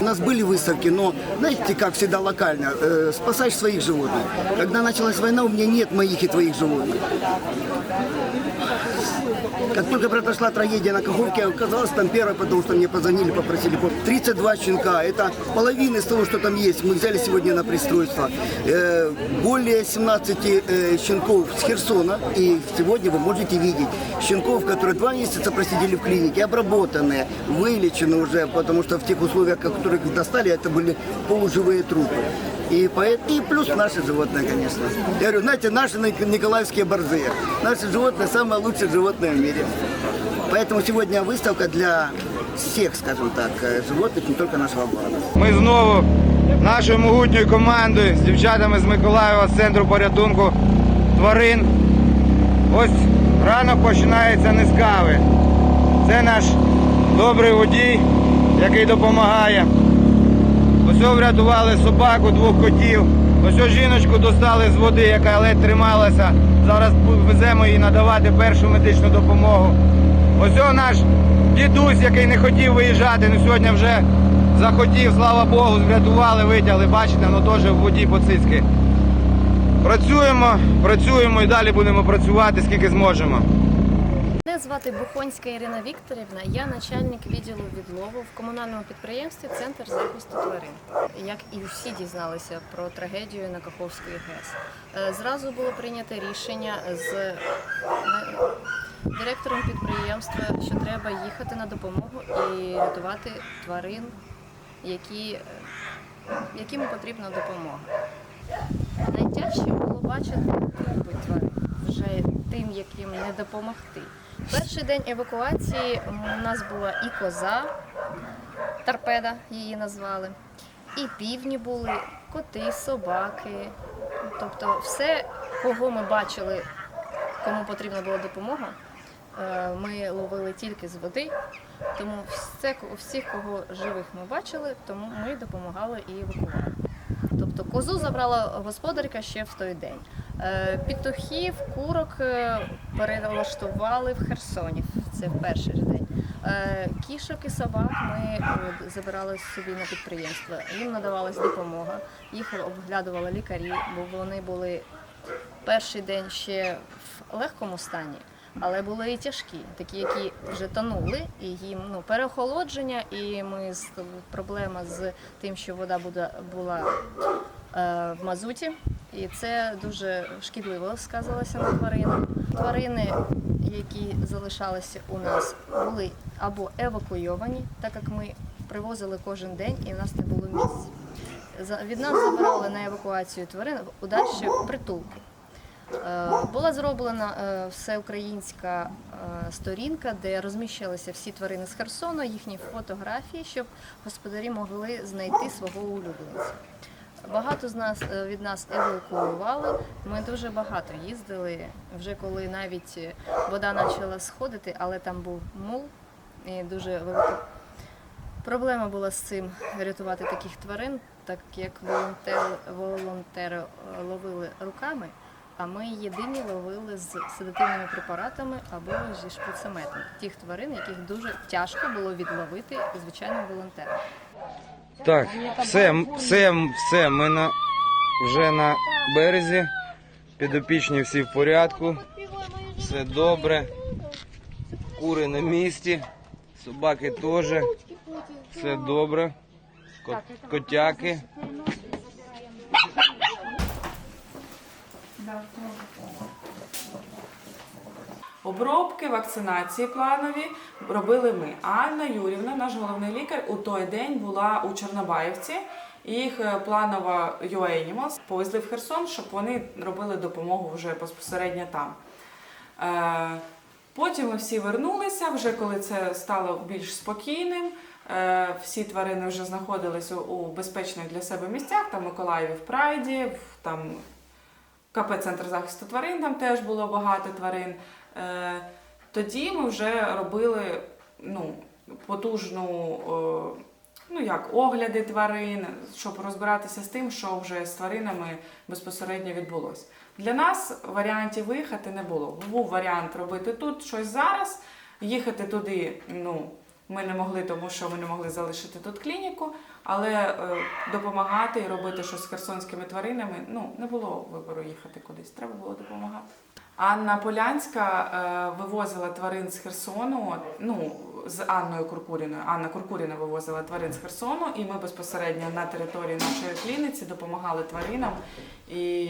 У нас были выставки, но, знаете, как всегда локально, э, спасаешь своих животных. Когда началась война, у меня нет моих и твоих животных. Как только произошла трагедия на Каховке, оказалось там первое, потому что мне позвонили, попросили помощь. 32 щенка, это половина из того, что там есть. Мы взяли сегодня на пристройство. Э, более 17 э, щенков с Херсона. И сегодня вы можете видеть щенков, которые два месяца просидели в клинике, обработанные, вылечены уже, потому что в тех условиях, в которых их достали, это были полуживые трупы. И, поэт- и плюс наши животные, конечно. Я говорю, знаете, наши ник- николаевские борзые. Наши животные самые лучшие животные в мире. Поэтому сегодня выставка для всех, скажем так, э, животных, не только нашего города. Ми знову нашою могутньою командою з дівчатами з Миколаєва з центру порятунку тварин. Ось ранок починається не з кави. Це наш добрий водій, який допомагає. Ось врятували собаку, двох котів. Ось жіночку достали з води, яка ледь трималася. Зараз веземо їй надавати першу медичну допомогу. Ось наш дідусь, який не хотів виїжджати, ну сьогодні вже захотів, слава Богу, врятували, витягли, бачите, ну теж в воді по цицьки. Працюємо, працюємо і далі будемо працювати, скільки зможемо. Мене звати Бухонська Ірина Вікторівна. Я начальник відділу відлову в комунальному підприємстві Центр захисту тварин. Як і всі дізналися про трагедію на Каховської ГЕС. Е, Зразу було прийнято рішення з е, директором підприємства, що треба їхати на допомогу і рятувати тварин, які, е, яким потрібна допомога. Найтяжче було бачити трупи тварин, вже тим, яким не допомогти. Перший день евакуації у нас була і коза, торпеда її назвали, і півні були, коти, собаки. Тобто все, кого ми бачили, кому потрібна була допомога, е, ми ловили тільки з води. Тому все, всіх, кого живих ми бачили, тому ми допомагали і евакуювали. Тобто козу забрала господарка ще в той день. Е, Петухів, курок е, перелаштували в Херсоні. Це в перший ж день. Е, Кішок і собак ми забирали собі на підприємство. Їм надавалась допомога. Їх обглядували лікарі, бо вони були перший день ще в легкому стані, але були і тяжкі, такі, які вже тонули, і їм ну, переохолодження, і ми з проблема з тим, що вода була в мазуті, і це дуже шкідливо сказалося на тваринах. Тварини, які залишалися у нас, були або евакуйовані, так як ми привозили кожен день, і в нас не було місць. Від нас забирали на евакуацію тварин у дальші притулки. Е, Була зроблена е, всеукраїнська е, сторінка, де розміщалися всі тварини з Херсону, їхні фотографії, щоб господарі могли знайти свого улюбленця. Багато з нас е, від нас евакуювали. Ми дуже багато їздили. Вже коли навіть е, вода почала сходити, але там був мул і дуже велика Проблема була з цим рятувати таких тварин, так як волонтери, волонтери ловили руками, а ми єдині ловили з седативними препаратами або зі шприцеметом тих тварин, яких дуже тяжко було відловити звичайним волонтерам. Так, все, все, все, ми на, вже на березі. Підопічні всі в порядку. Все добре. Кури на місці, собаки теж. Все добре. Кот, котяки. Обробки, вакцинації планові робили ми. Анна Юрівна, наш головний лікар, у той день була у Чорнобаївці. Їх е, планова UA Animals повезли в Херсон, щоб вони робили допомогу вже безпосередньо там. Е, Потім ми всі вернулися, вже коли це стало більш спокійним. Е, Всі тварини вже знаходилися у безпечних для себе місцях. Там Миколаєві в Прайді, там КП Центр захисту тварин, там теж було багато тварин. Е, Тоді ми вже робили ну, потужну е, ну як огляди тварин, щоб розбиратися з тим, що вже з тваринами безпосередньо відбулося. Для нас варіантів виїхати не було. Був варіант робити тут щось зараз, їхати туди. Ну ми не могли, тому що ми не могли залишити тут клініку, але е, допомагати і робити щось з херсонськими тваринами. Ну не було вибору їхати кудись. Треба було допомагати. Анна Полянська е, вивозила тварин з Херсону. Ну з Анною Куркуріною. Анна Куркуріна вивозила тварин з Херсону, і ми безпосередньо на території нашої клініці допомагали тваринам і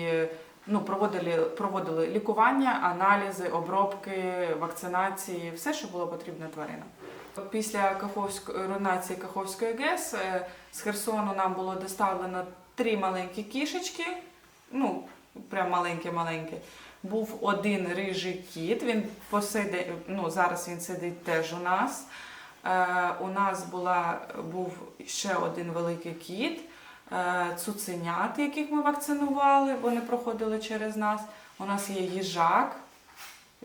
ну, проводили, проводили лікування, аналізи, обробки, вакцинації, все, що було потрібно тваринам. Після Каховської руйнації Каховської ГЕС е, з Херсону нам було доставлено три маленькі кішечки. Ну, прям маленькі-маленькі. Був один рижий кіт. Він посиде, ну, зараз він сидить теж у нас. Е, у нас була, був ще один великий кіт, е, цуценят, яких ми вакцинували, вони проходили через нас. У нас є їжак.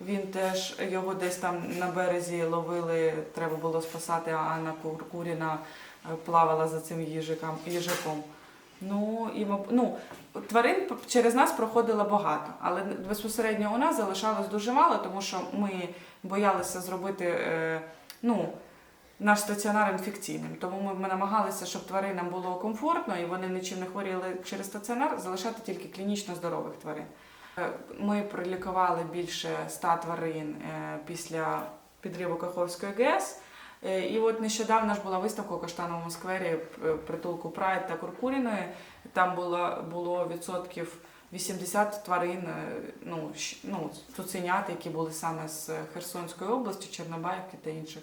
Він теж його десь там на березі ловили, треба було спасати, а Анна Куркуріна е, плавала за цим їжиком, їжаком. Ну, і, ну, тварин через нас проходило багато, але безпосередньо у нас залишалось дуже мало, тому що ми боялися зробити е, ну, наш стаціонар інфекційним. Тому ми, ми намагалися, щоб тваринам було комфортно і вони нічим не хворіли через стаціонар, залишати тільки клінічно здорових тварин. Е, Ми пролікували більше ста тварин е, після підриву Каховської ГЕС. Е, І от нещодавно ж була виставка у Каштановому сквері е, притулку Прайд та Куркуріної. Там було, було відсотків 80 тварин, е, ну, ну, цуценят, які були саме з Херсонської області, Чорнобаївки та інших